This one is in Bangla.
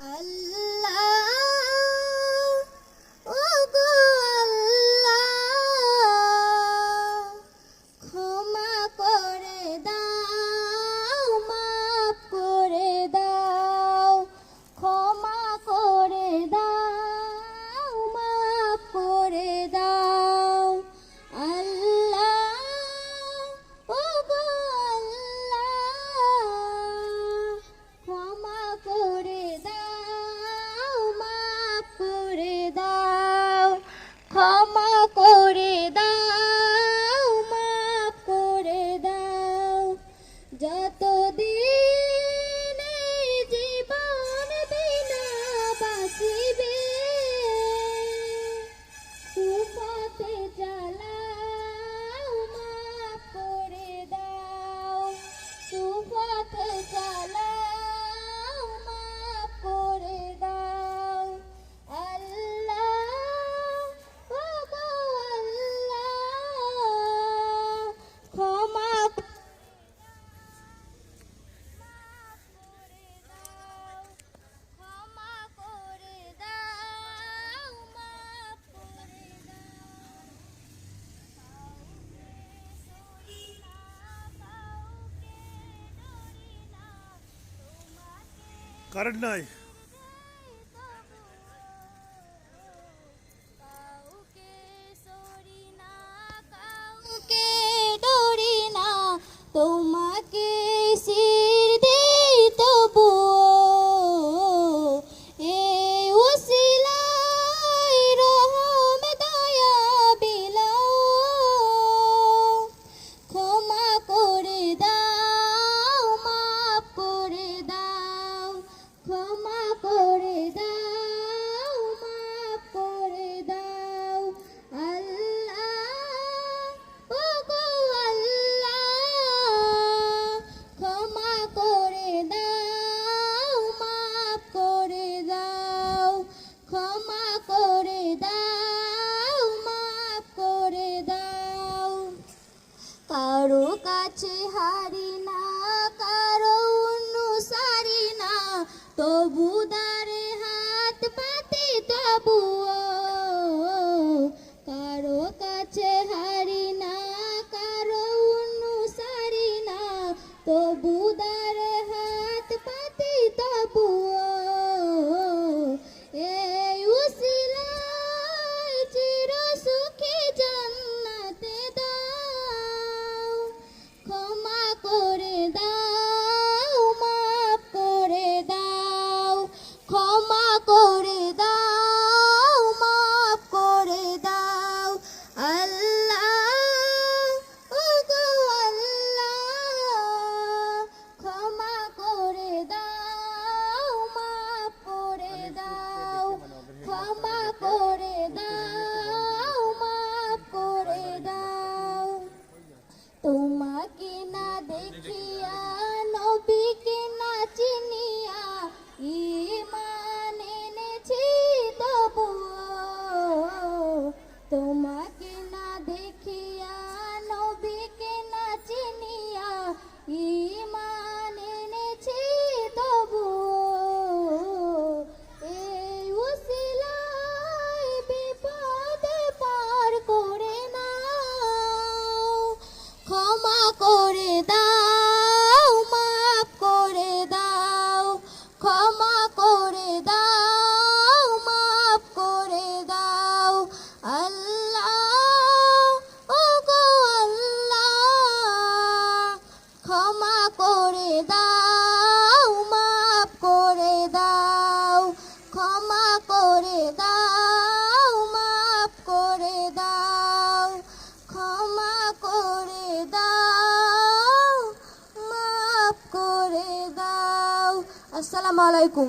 Allah. 妈妈 करना है কারও কাছে হারি না, কারও সারি না, তবু দারে হাত পাতি তবু কারও কাছে হারি না, কারও সারি না, তবু দারে 이제 আসসালামু আলাইকুম।